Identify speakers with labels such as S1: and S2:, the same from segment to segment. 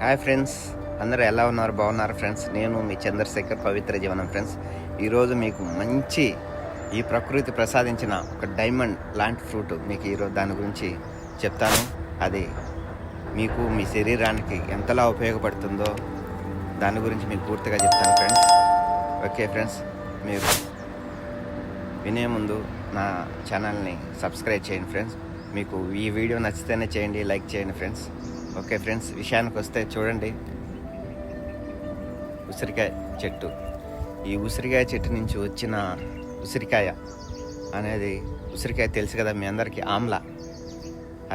S1: Hi friends అందరూ ఎలా ఉన్నారు? బాగున్నారు ఫ్రెండ్స్? నేను మీ చంద్రశేఖర్ పవిత్ర జీవనం ఫ్రెండ్స్. ఈరోజు మీకు మంచి ఈ ప్రకృతి ప్రసాదించిన ఒక డైమండ్ లాంటి ఫ్రూట్ మీకు ఈరోజు దాని గురించి చెప్తాను. అది మీకు మీ శరీరానికి ఎంతలా ఉపయోగపడుతుందో దాని గురించి మీకు పూర్తిగా చెప్తాను ఫ్రెండ్స్. ఓకే ఫ్రెండ్స్ మీరు వినే ముందు నా ఛానల్ని సబ్స్క్రైబ్ చేయండి ఫ్రెండ్స్. మీకు ఈ వీడియో నచ్చితేనే చేయండి లైక్ చేయండి ఫ్రెండ్స్. ఓకే ఫ్రెండ్స్ విషయానికి వస్తే చూడండి. ఉసిరికాయ చెట్టు. ఈ ఉసిరికాయ చెట్టు నుంచి వచ్చిన ఉసిరికాయ అనేది ఉసిరికాయ తెలుసు కదా మీ అందరికీ ఆమ్ల.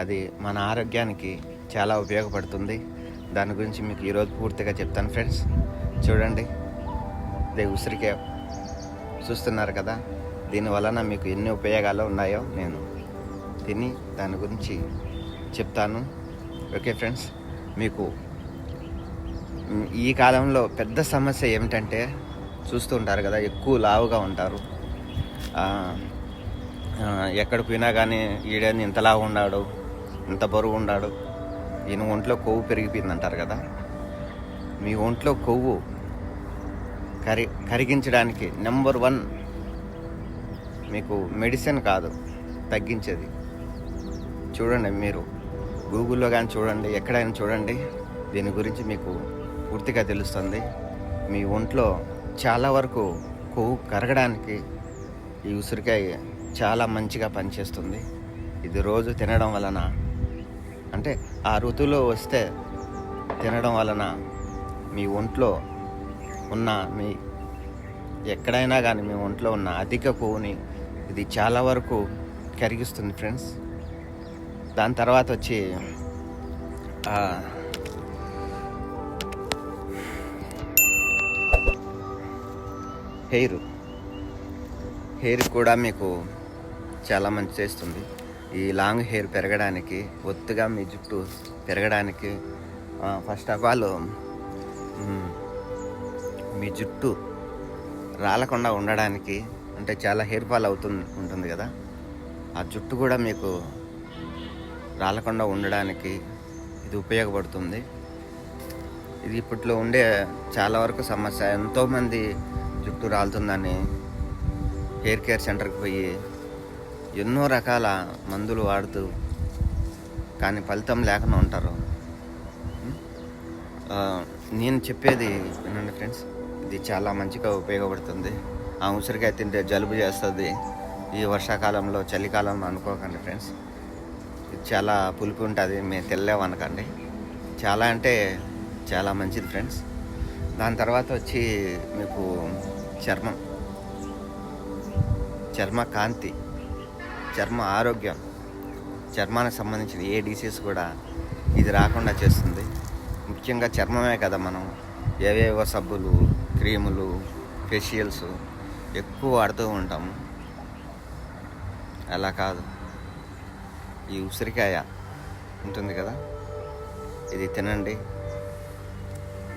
S1: అది మన ఆరోగ్యానికి చాలా ఉపయోగపడుతుంది. దాని గురించి మీకు ఈరోజు పూర్తిగా చెప్తాను ఫ్రెండ్స్. చూడండి ఇది ఉసిరికాయ చూస్తున్నారు కదా. దీని వలన మీకు ఎన్ని ఉపయోగాలు ఉన్నాయో నేను తిని దాని గురించి చెప్తాను. ఓకే ఫ్రెండ్స్ మీకు ఈ కాలంలో పెద్ద సమస్య ఏమిటంటే చూస్తూ ఉంటారు కదా ఎక్కువ లావుగా ఉంటారు. ఎక్కడ ఎక్కడికి పోయినా కానీ ఈడని ఇంత లావు ఉన్నాడు ఇంత బరువు ఉన్నాడు ఈయన ఒంట్లో కొవ్వు పెరిగిపోయింది అంటారు కదా. మీ ఒంట్లో కొవ్వు కరి కరిగించడానికి నెంబర్ వన్ మీకు మెడిసిన్ కాదు తగ్గించేది. చూడండి మీరు. గూగుల్లో కానీ చూడండి ఎక్కడైనా చూడండి. దీని గురించి మీకు పూర్తిగా తెలుస్తుంది. మీ ఒంట్లో చాలా వరకు కొవ్వు కరగడానికి ఈ ఉసిరికాయ చాలా మంచిగా పనిచేస్తుంది. ఇది రోజు తినడం వలన అంటే ఆ ఋతువులో వస్తే తినడం వలన మీ ఒంట్లో ఉన్న మీ ఎక్కడైనా కానీ మీ ఒంట్లో ఉన్న అధిక కొవ్వుని ఇది చాలా వరకు కరిగిస్తుంది ఫ్రెండ్స్. దాని తర్వాత వచ్చి హెయిర్. హెయిర్ కూడా మీకు చాలా మంచి చేస్తుంది. ఈ లాంగ్ హెయిర్ పెరగడానికి ఒత్తుగా మీ జుట్టు పెరగడానికి ఫస్ట్ ఆఫ్ ఆల్ మీ జుట్టు రాలకుండా ఉండడానికి అంటే చాలా హెయిర్ ఫాల్ అవుతుంది ఉంటుంది కదా. ఆ జుట్టు కూడా మీకు రాలకుండా ఉండడానికి ఇది ఉపయోగపడుతుంది. ఇది ఇప్పట్లో ఉండే చాలా వరకు సమస్య. ఎంతోమంది జుట్టు రాలుతుందని హెయిర్ కేర్ సెంటర్కి పోయి ఎన్నో రకాల మందులు వాడుతూ కానీ ఫలితం లేకుండా ఉంటారు. నేను చెప్పేది వినండి ఫ్రెండ్స్. ఇది చాలా మంచిగా ఉపయోగపడుతుంది. ఆ ఉసిరికాయ తింటే జలుబు చేస్తుంది. ఈ వర్షాకాలంలో చలికాలంలో అనుకోకండి ఫ్రెండ్స్. చాలా పులుపు ఉంటుంది మేము తెల్లేమనకండి చాలా అంటే చాలా మంచిది ఫ్రెండ్స్. దాని తర్వాత వచ్చి మీకు చర్మం. చర్మ కాంతి చర్మ ఆరోగ్యం చర్మానికి సంబంధించిన ఏ డిసీజ్ కూడా ఇది రాకుండా చేస్తుంది. ముఖ్యంగా చర్మమే కదా మనం. ఏవేవో సబ్బులు క్రీములు ఫేషియల్స్ ఎక్కువ వాడుతూ ఉంటాము. అలా కాదు. ఈ ఉసిరికాయ ఉంటుంది కదా ఇది తినండి.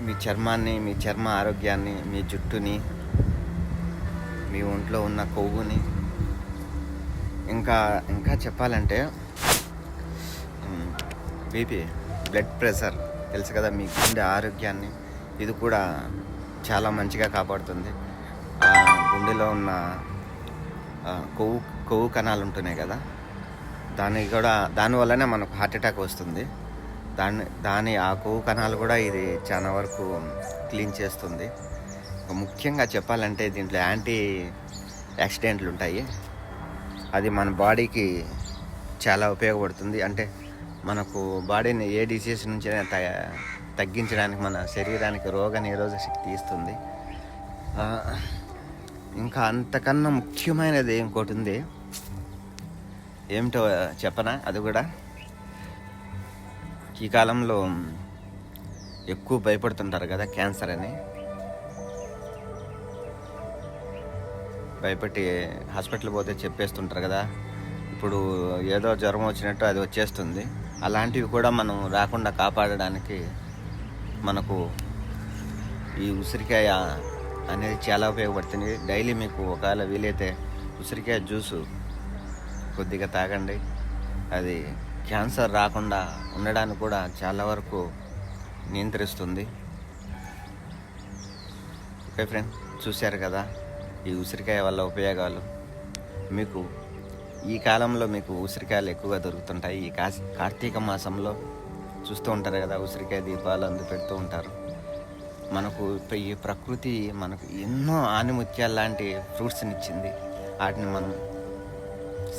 S1: మీ చర్మాన్ని మీ చర్మ ఆరోగ్యాన్ని మీ జుట్టుని మీ ఒంట్లో ఉన్న కొవ్వుని ఇంకా ఇంకా చెప్పాలంటే బీపీ బ్లడ్ ప్రెషర్ తెలుసు కదా మీ గుండె ఆరోగ్యాన్ని ఇది కూడా చాలా మంచిగా కాపాడుతుంది. ఆ గుండెలో ఉన్న కొవ్వు కొవ్వు కణాలు ఉంటున్నాయి కదా దానికి కూడా దానివల్లనే మనకు హార్ట్ అటాక్ వస్తుంది. దాన్ని దాని ఆ కొవ్వు కణాలు కూడా ఇది చాలా వరకు క్లీన్ చేస్తుంది. ముఖ్యంగా చెప్పాలంటే దీంట్లో యాంటీ యాక్సిడెంట్లు ఉంటాయి. అది మన బాడీకి చాలా ఉపయోగపడుతుంది. అంటే మనకు బాడీని ఏ డిసీజ్ నుంచి తగ్గించడానికి మన శరీరానికి రోగ నిరోధక శక్తి ఇస్తుంది. ఇంకా అంతకన్నా ముఖ్యమైనది ఇంకోటి ఉంది. ఏమిటో చెప్పనా? అది కూడా? ఈ కాలంలో ఎక్కువ భయపడుతుంటారు కదా క్యాన్సర్ అని. భయపెట్టి హాస్పిటల్ పోతే చెప్పేస్తుంటారు కదా. ఇప్పుడు ఏదో జ్వరం వచ్చినట్టు అది వచ్చేస్తుంది. అలాంటివి కూడా మనం రాకుండా కాపాడడానికి మనకు ఈ ఉసిరికాయ అనేది చాలా ఉపయోగపడుతుంది. డైలీ మీకు ఒకవేళ వీలైతే ఉసిరికాయ జ్యూసు కొద్దిగా తాగండి. అది క్యాన్సర్ రాకుండా ఉండడానికి కూడా చాలా వరకు నియంత్రిస్తుంది. ఓకే ఫ్రెండ్ చూశారు కదా ఈ ఉసిరికాయ వల్ల ఉపయోగాలు. మీకు ఈ కాలంలో మీకు ఉసిరికాయలు ఎక్కువగా దొరుకుతుంటాయి. ఈ కా కార్తీక మాసంలో చూస్తూ ఉంటారు కదా ఉసిరికాయ దీపాలు అందు పెడుతూ ఉంటారు. మనకు ఇప్పుడు ఈ ప్రకృతి మనకు ఎన్నో ఆనిముత్యాలు లాంటి ఫ్రూట్స్ని ఇచ్చింది. వాటిని మనం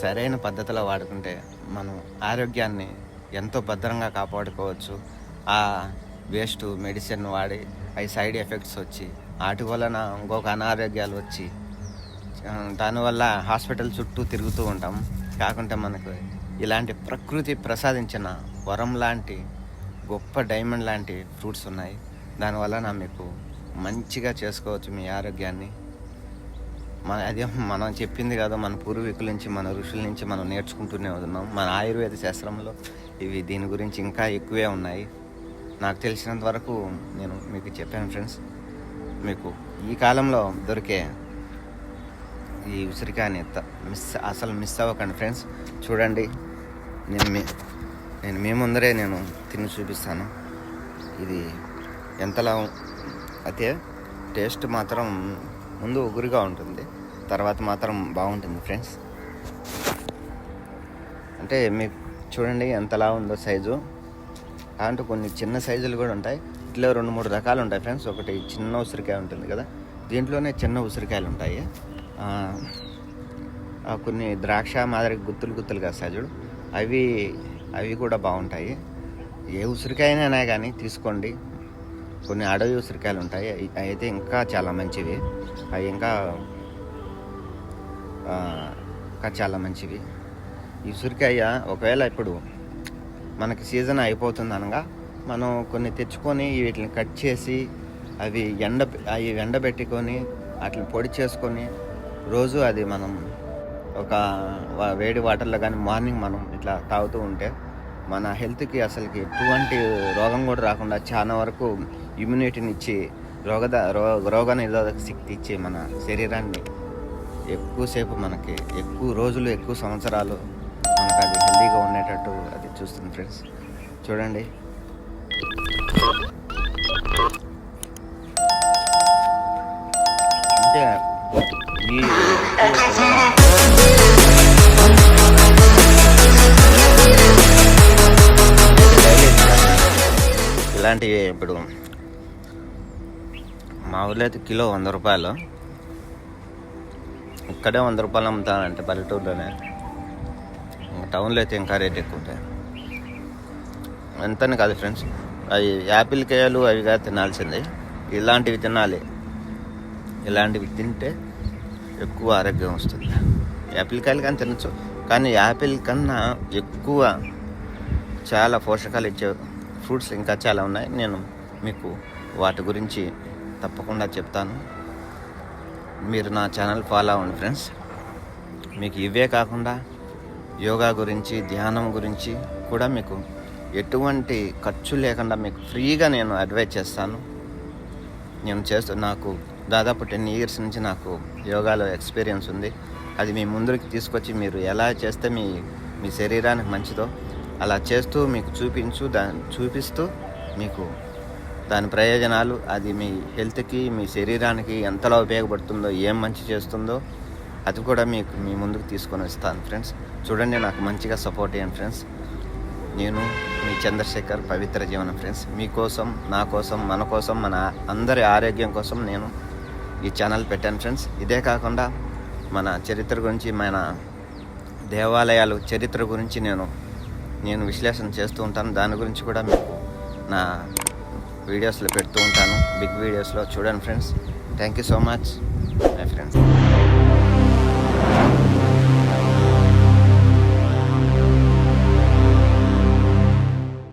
S1: సరైన పద్ధతిలో వాడుకుంటే మనం ఆరోగ్యాన్ని ఎంతో భద్రంగా కాపాడుకోవచ్చు. ఆ వేస్ట్ మెడిసిన్ వాడి అవి సైడ్ ఎఫెక్ట్స్ వచ్చి వాటి వలన ఇంకొక అనారోగ్యాలు వచ్చి దానివల్ల హాస్పిటల్ చుట్టూ తిరుగుతూ ఉంటాం. కాకుంటే మనకు ఇలాంటి ప్రకృతి ప్రసాదించిన వరం లాంటి గొప్ప డైమండ్ లాంటి ఫ్రూట్స్ ఉన్నాయి. దానివల్ల మీకు మంచిగా చేసుకోవచ్చు మీ ఆరోగ్యాన్ని. మన అదే మనం చెప్పింది కదా మన పూర్వీకుల నుంచి మన ఋషుల నుంచి మనం నేర్చుకుంటూనే ఉన్నాం. మన ఆయుర్వేద శాస్త్రంలో ఇవి దీని గురించి ఇంకా ఎక్కువే ఉన్నాయి. నాకు తెలిసినంత వరకు నేను మీకు చెప్పాను ఫ్రెండ్స్ మీకు ఈ కాలంలో దొరికే ఈ ఉసిరికాయని మిస్ అసలు మిస్ అవ్వకండి ఫ్రెండ్స్. చూడండి నేను మీ నేను మీ ముందరే నేను తిని చూపిస్తాను. ఇది ఎంతలా అయితే టేస్ట్ మాత్రం ముందు ఉగురుగా ఉంటుంది. తర్వాత మాత్రం బాగుంటుంది ఫ్రెండ్స్. అంటే మీకు చూడండి ఎంతలా ఉందో సైజు. అలాంటి కొన్ని చిన్న సైజులు కూడా ఉంటాయి. ఇట్లా రెండు మూడు రకాలు ఉంటాయి ఫ్రెండ్స్. ఒకటి చిన్న ఉసిరికాయ ఉంటుంది కదా. దీంట్లోనే చిన్న ఉసిరికాయలు ఉంటాయి. కొన్ని ద్రాక్ష మాదిరి గుత్తులు గుత్తులుగా వస్తాయి చూడు అవి అవి కూడా బాగుంటాయి. ఏ ఉసిరికాయనైనా కానీ తీసుకోండి. కొన్ని అడవి ఉసిరికాయలు ఉంటాయి. అయితే ఇంకా చాలా మంచివి. అవి ఇంకా ఇంకా చాలా మంచివి. ఈ ఉసిరికాయ ఒకవేళ ఇప్పుడు మనకి సీజన్ అయిపోతుంది అనగా మనం కొన్ని తెచ్చుకొని వీటిని కట్ చేసి అవి ఎండ అవి ఎండబెట్టుకొని వాటిని పొడి చేసుకొని రోజు అది మనం ఒక వా- వేడి వాటర్లో కానీ మార్నింగ్ మనం ఇట్లా తాగుతూ ఉంటే మన హెల్త్కి అసలుకి ఎటువంటి రోగం కూడా రాకుండా చాలా వరకు ఇమ్యూనిటీని ఇచ్చి రోగద రో రోగ నిరోధక శక్తి ఇచ్చి మన శరీరాన్ని ఎక్కువసేపు మనకి ఎక్కువ రోజులు ఎక్కువ సంవత్సరాలు మనకు అది హెల్తీగా ఉండేటట్టు అది చూస్తుంది ఫ్రెండ్స్ చూడండి. ఇలాంటివి ఇప్పుడు మా ఊళ్ళో అయితే కిలో వంద రూపాయలు. ఇక్కడే వంద రూపాయలు అమ్ముతానంటే పల్లెటూరులోనే. టౌన్లో అయితే ఇంకా రేట్ ఎక్కువ ఉంటాయి. ఎంతని కాదు ఫ్రెండ్స్ అవి యాపిల్ కాయలు అవిగా తినాల్సిందే. ఇలాంటివి తినాలి. ఇలాంటివి తింటే ఎక్కువ ఆరోగ్యం వస్తుంది. యాపిల్ కాయలు కానీ తినచ్చు. కానీ యాపిల్ కన్నా ఎక్కువ చాలా పోషకాలు ఇచ్చే ఫ్రూట్స్ ఇంకా చాలా ఉన్నాయి. నేను మీకు వాటి గురించి తప్పకుండా చెప్తాను. మీరు నా ఛానల్ ఫాలో అవ్వండి ఫ్రెండ్స్. మీకు ఇవే కాకుండా యోగా గురించి ధ్యానం గురించి కూడా మీకు ఎటువంటి ఖర్చు లేకుండా మీకు ఫ్రీగా నేను అడ్వైజ్ చేస్తాను. నేను చేస్తూ నాకు దాదాపు టెన్ ఇయర్స్ నుంచి నాకు యోగాలో ఎక్స్పీరియన్స్ ఉంది. అది మీ ముందుకి తీసుకొచ్చి మీరు ఎలా చేస్తే మీ మీ శరీరానికి మంచిదో అలా చేస్తూ మీకు చూపించు దాని చూపిస్తూ మీకు దాని ప్రయోజనాలు అది మీ హెల్త్కి మీ శరీరానికి ఎంతలా ఉపయోగపడుతుందో ఏం మంచి చేస్తుందో అది కూడా మీకు మీ ముందుకు తీసుకొని వస్తాను ఫ్రెండ్స్. చూడండి నాకు మంచిగా సపోర్ట్ చేయండి ఫ్రెండ్స్. నేను మీ చంద్రశేఖర్ పవిత్ర జీవనం ఫ్రెండ్స్. మీకోసం నా కోసం మన కోసం మన అందరి ఆరోగ్యం కోసం నేను ఈ ఛానల్ పెట్టాను ఫ్రెండ్స్. ఇదే కాకుండా మన చరిత్ర గురించి మన దేవాలయాలు చరిత్ర గురించి నేను నేను విశ్లేషణ చేస్తూ ఉంటాను. దాని గురించి కూడా మీకు నా వీడియోస్లో పెడుతూ ఉంటాను. బిగ్ వీడియోస్లో చూడండి friends. Thank you so much my friends.